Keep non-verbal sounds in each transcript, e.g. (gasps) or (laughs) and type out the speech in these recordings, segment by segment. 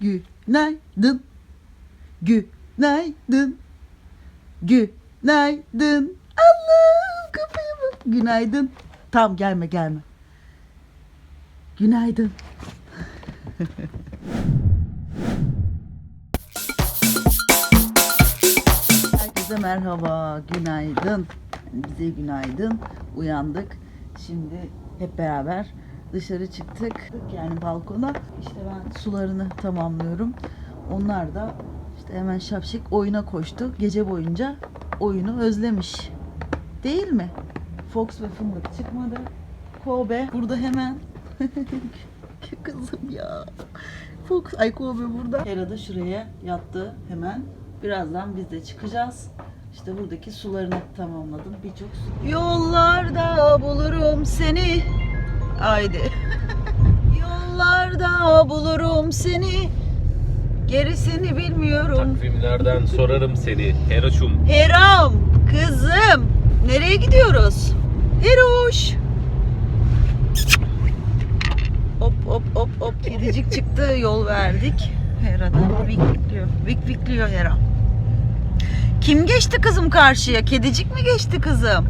Günaydın. Günaydın. Günaydın. Allah kapıyı bak. Günaydın. Tamam gelme gelme. Günaydın. Herkese merhaba, günaydın. Bize günaydın. Uyandık. Şimdi hep beraber dışarı çıktık. Yani balkona. İşte ben sularını tamamlıyorum. Onlar da işte hemen şapşik oyuna koştu. Gece boyunca oyunu özlemiş. Değil mi? Fox ve Fındık çıkmadı. Kobe burada hemen. (laughs) Kızım ya. Fox, ay Kobe burada. Hera da şuraya yattı hemen. Birazdan biz de çıkacağız. İşte buradaki sularını tamamladım. Birçok su. Yollarda bulurum seni. Haydi. (laughs) Yollarda bulurum seni. Gerisini bilmiyorum. Takvimlerden sorarım seni Heroşum. Heram, kızım. Nereye gidiyoruz? Heroş. Hop hop hop hop. Kedicik çıktı. Yol verdik. Hera da vik vikliyor. Vik vikliyor Hera. Kim geçti kızım karşıya? Kedicik mi geçti kızım?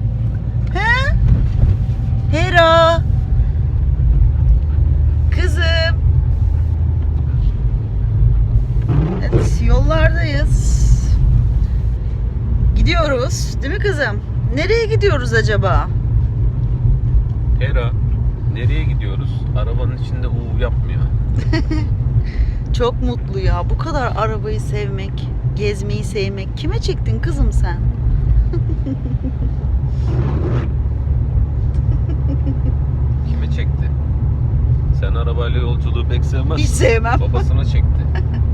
He? Hera. Kızım. Evet, yollardayız. Gidiyoruz, değil mi kızım? Nereye gidiyoruz acaba? Hera nereye gidiyoruz? Arabanın içinde uğu yapmıyor. (laughs) Çok mutlu ya. Bu kadar arabayı sevmek, gezmeyi sevmek. Kime çektin kızım sen? (laughs) Kime çekti? Sen arabayla yolculuğu pek sevmez. Hiç sevmem. Babasına çekti. (laughs)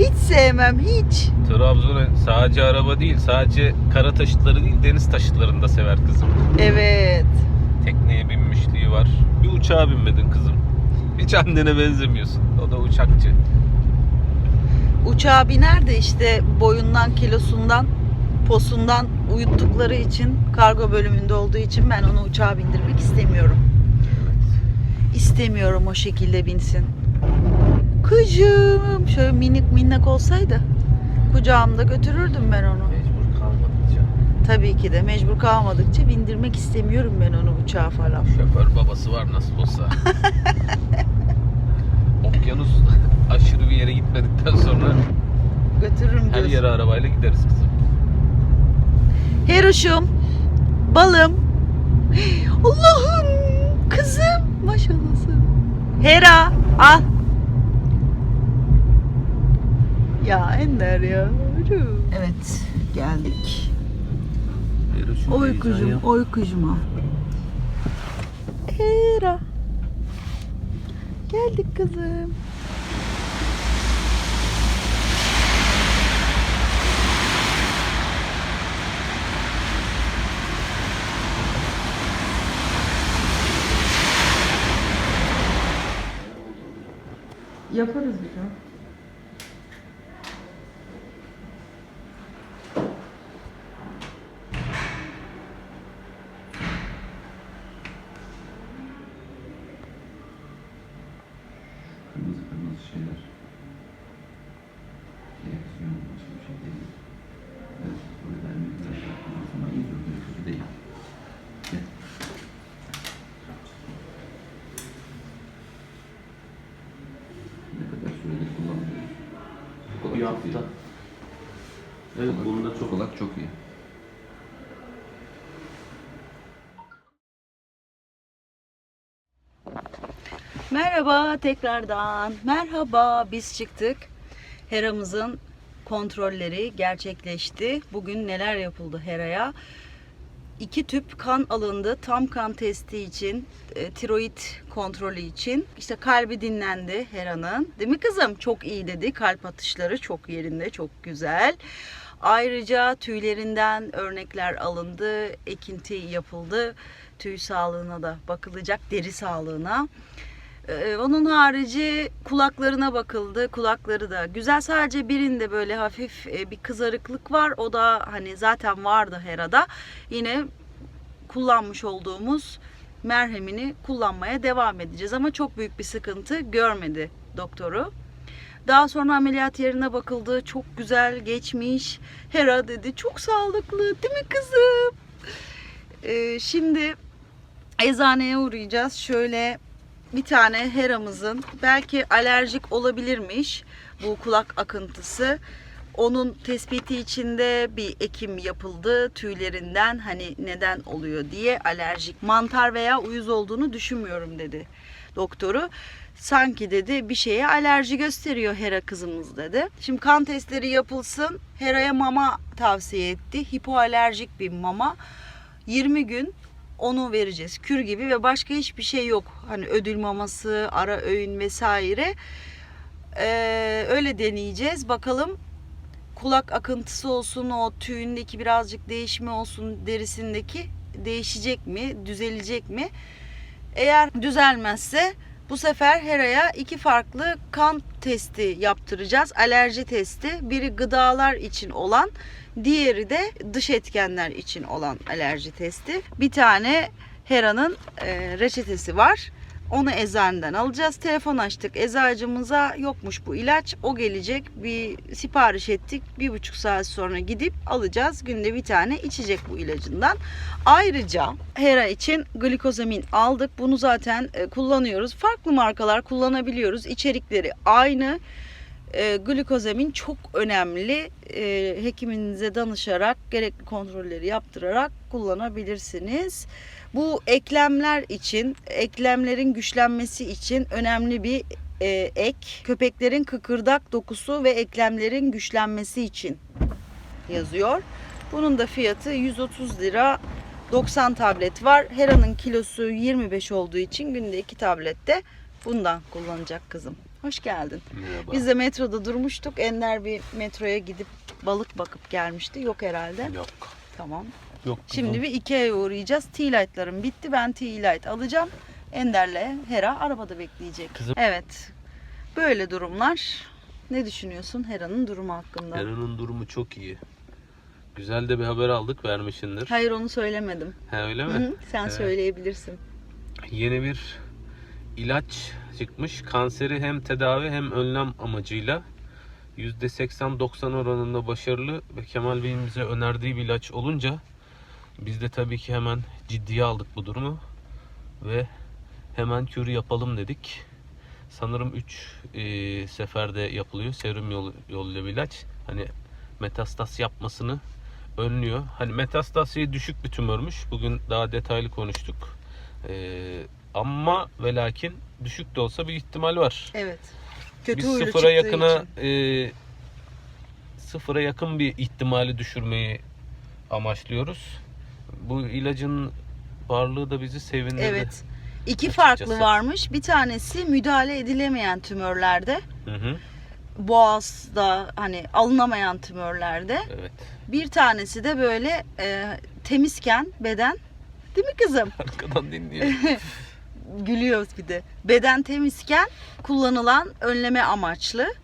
Hiç sevmem, hiç. Trabzon'u sadece araba değil, sadece kara taşıtları değil, deniz taşıtlarını da sever kızım. Evet. Tekneye binmişliği var. Bir uçağa binmedin kızım. Hiç annene benzemiyorsun. O da uçakçı. Uçağa biner de işte boyundan, kilosundan, posundan uyuttukları için, kargo bölümünde olduğu için ben onu uçağa bindirmek istemiyorum. İstemiyorum o şekilde binsin. Kızım şöyle minik minnak olsaydı kucağımda götürürdüm ben onu. Mecbur kalmadıkça. Tabii ki de mecbur kalmadıkça bindirmek istemiyorum ben onu uçağa falan. Şoför babası var nasıl olsa. (laughs) Okyanus aşırı bir yere gitmedikten sonra Götürürüm her diyorsun. yere arabayla gideriz kızım. Heroşum, balım. (gasps) Allah'ım, kızım. Maşallahsın. Hera, al. Ya Ender ya. Evet, geldik. Oy kuzum, oy kuzuma. Hera. Geldik kızım. Yaparız bir gün. Kırmızı şeyler. Reaksiyon başka bir şey değil. Evet, böyle vermek biraz yapmamız ama iyi durumda kötü değil. Ne kadar süredir kullanmıyoruz. Kolak Bir çok hafta. iyi. Evet Kolak- bunda çok Kolak çok iyi. Merhaba tekrardan. Merhaba biz çıktık. Hera'mızın kontrolleri gerçekleşti. Bugün neler yapıldı Hera'ya? İki tüp kan alındı. Tam kan testi için, e, tiroid kontrolü için. İşte kalbi dinlendi Hera'nın. Değil mi kızım? Çok iyi dedi. Kalp atışları çok yerinde, çok güzel. Ayrıca tüylerinden örnekler alındı. Ekinti yapıldı. Tüy sağlığına da bakılacak, deri sağlığına. Ee, onun harici kulaklarına bakıldı. Kulakları da güzel. Sadece birinde böyle hafif e, bir kızarıklık var. O da hani zaten vardı Hera'da. Yine kullanmış olduğumuz merhemini kullanmaya devam edeceğiz. Ama çok büyük bir sıkıntı görmedi doktoru. Daha sonra ameliyat yerine bakıldı. Çok güzel geçmiş. Hera dedi çok sağlıklı değil mi kızım? Ee, şimdi eczaneye uğrayacağız. Şöyle bir tane Hera'mızın belki alerjik olabilirmiş bu kulak akıntısı. Onun tespiti içinde bir ekim yapıldı tüylerinden hani neden oluyor diye alerjik mantar veya uyuz olduğunu düşünmüyorum dedi doktoru. Sanki dedi bir şeye alerji gösteriyor Hera kızımız dedi. Şimdi kan testleri yapılsın. Hera'ya mama tavsiye etti. Hipoalerjik bir mama. 20 gün onu vereceğiz. Kür gibi ve başka hiçbir şey yok. Hani ödül maması, ara öğün vesaire. Ee, öyle deneyeceğiz. Bakalım kulak akıntısı olsun, o tüyündeki birazcık değişme olsun, derisindeki değişecek mi, düzelecek mi? Eğer düzelmezse bu sefer Hera'ya iki farklı kan testi yaptıracağız. Alerji testi. Biri gıdalar için olan, diğeri de dış etkenler için olan alerji testi. Bir tane Hera'nın e, reçetesi var. Onu eczaneden alacağız. Telefon açtık. Eczacımıza yokmuş bu ilaç. O gelecek. Bir sipariş ettik. Bir buçuk saat sonra gidip alacağız. Günde bir tane içecek bu ilacından. Ayrıca Hera için glikozamin aldık. Bunu zaten e, kullanıyoruz. Farklı markalar kullanabiliyoruz. İçerikleri aynı. E, glikozamin çok önemli. E, hekiminize danışarak gerekli kontrolleri yaptırarak kullanabilirsiniz. Bu eklemler için, eklemlerin güçlenmesi için önemli bir e, ek. Köpeklerin kıkırdak dokusu ve eklemlerin güçlenmesi için yazıyor. Bunun da fiyatı 130 lira. 90 tablet var. Hera'nın kilosu 25 olduğu için günde 2 tablette bundan kullanacak kızım. Hoş geldin. Merhaba. Biz de metroda durmuştuk. Ender bir metroya gidip balık bakıp gelmişti. Yok herhalde. Yok. Tamam. Yok. Şimdi bir Ikea'ya uğrayacağız. Tea-Light'larım bitti. Ben Tea-Light alacağım. Ender'le Hera arabada bekleyecek. Kızım. Evet. Böyle durumlar. Ne düşünüyorsun Hera'nın durumu hakkında? Era'nın durumu çok iyi. Güzel de bir haber aldık vermişindir. Hayır onu söylemedim. Ha öyle mi? Hı, sen Evet. söyleyebilirsin. Yeni bir ilaç çıkmış. Kanseri hem tedavi hem önlem amacıyla %80-90 oranında başarılı ve Kemal Bey'in bize önerdiği bir ilaç olunca biz de tabii ki hemen ciddiye aldık bu durumu ve hemen kür yapalım dedik. Sanırım 3 seferde yapılıyor. Serum yol, yoluyla bir ilaç. Hani metastas yapmasını önlüyor. Hani metastasiye düşük bir tümörmüş. Bugün daha detaylı konuştuk. Ee, ama ve lakin düşük de olsa bir ihtimal var. Evet. Kötü Biz sıfıra yakına için. e, sıfıra yakın bir ihtimali düşürmeyi amaçlıyoruz. Bu ilacın varlığı da bizi sevindirdi. Evet. İki Açıkçası. farklı varmış. Bir tanesi müdahale edilemeyen tümörlerde. Hı hı, Boğazda hani alınamayan tümörlerde. evet. Bir tanesi de böyle e, temizken beden. Değil mi kızım? Arkadan dinliyor. (laughs) Gülüyoruz bir de. Beden temizken kullanılan önleme amaçlı.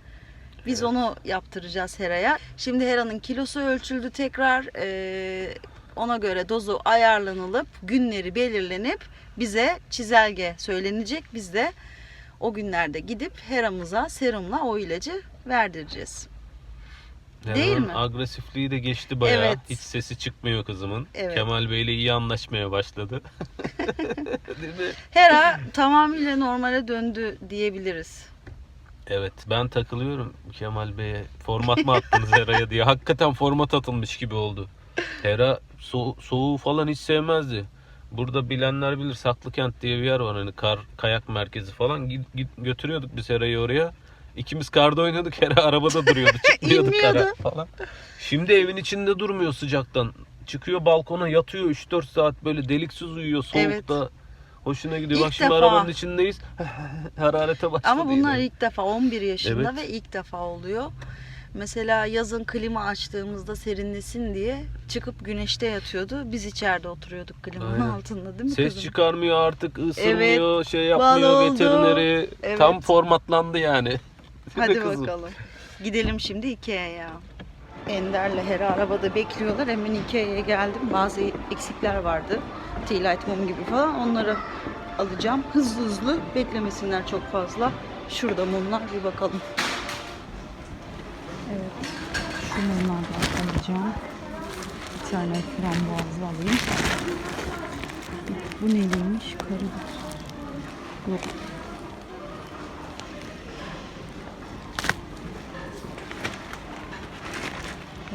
Biz Evet. onu yaptıracağız Hera'ya. Şimdi Hera'nın kilosu ölçüldü tekrar. e, ona göre dozu ayarlanılıp günleri belirlenip bize çizelge söylenecek. Biz de o günlerde gidip Hera'mıza serumla o ilacı verdireceğiz. Değil mi? Agresifliği de geçti bayağı. Evet. Hiç sesi çıkmıyor kızımın. Evet. Kemal Bey'le iyi anlaşmaya başladı. (laughs) Değil mi? Hera tamamıyla normale döndü diyebiliriz. Evet ben takılıyorum Kemal Bey'e. Format mı attınız Hera'ya diye. Hakikaten format atılmış gibi oldu. Hera so- soğuğu falan hiç sevmezdi. Burada bilenler bilir Saklıkent diye bir yer var hani kar kayak merkezi falan. Git, git götürüyorduk biz Hera'yı oraya. İkimiz karda oynadık. Hera (laughs) arabada duruyordu. Çıkmıyordu kara falan. Şimdi evin içinde durmuyor sıcaktan. Çıkıyor balkona yatıyor 3-4 saat böyle deliksiz uyuyor soğukta. Hoşuna gidiyor. İlk Bak şimdi defa. arabanın içindeyiz. (laughs) Hararete başladı. Ama bunlar yine. ilk defa 11 yaşında Evet. ve ilk defa oluyor. Mesela yazın klima açtığımızda serinlesin diye çıkıp güneşte yatıyordu. Biz içeride oturuyorduk klimanın Aynen. altında değil mi Ses kızım? çıkarmıyor artık ısınmıyor şey bal yapmıyor veterineri Evet. tam formatlandı yani. Hadi kızım? bakalım. Gidelim şimdi Ikea'ya. Ender'le Hera arabada bekliyorlar. Hemen Ikea'ya geldim. Bazı eksikler vardı. Tea light mum gibi falan. Onları alacağım. Hızlı hızlı beklemesinler çok fazla. Şurada mumlar bir bakalım. Evet. Şunlardan alacağım. Bir tane frambuazlı alayım. Bu neymiş? Karadut. Yok.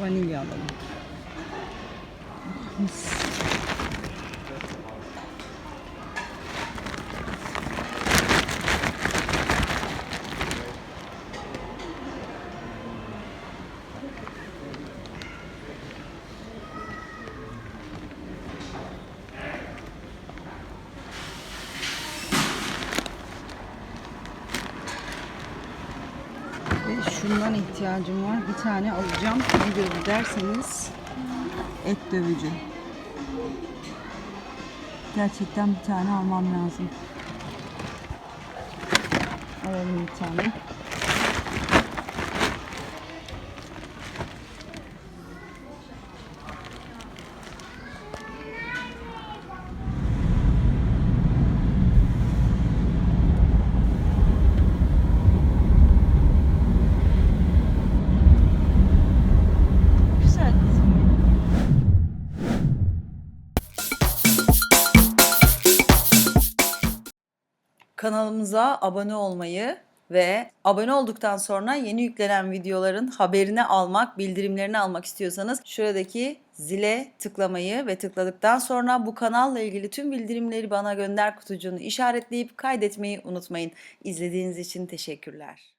Vanilya alalım. Mis. Ve şundan ihtiyacım var. Bir tane alacağım. Nedir derseniz et dövücü. Gerçekten bir tane almam lazım. Alalım bir tane. Kanalımıza abone olmayı ve abone olduktan sonra yeni yüklenen videoların haberini almak, bildirimlerini almak istiyorsanız şuradaki zile tıklamayı ve tıkladıktan sonra bu kanalla ilgili tüm bildirimleri bana gönder kutucuğunu işaretleyip kaydetmeyi unutmayın. İzlediğiniz için teşekkürler.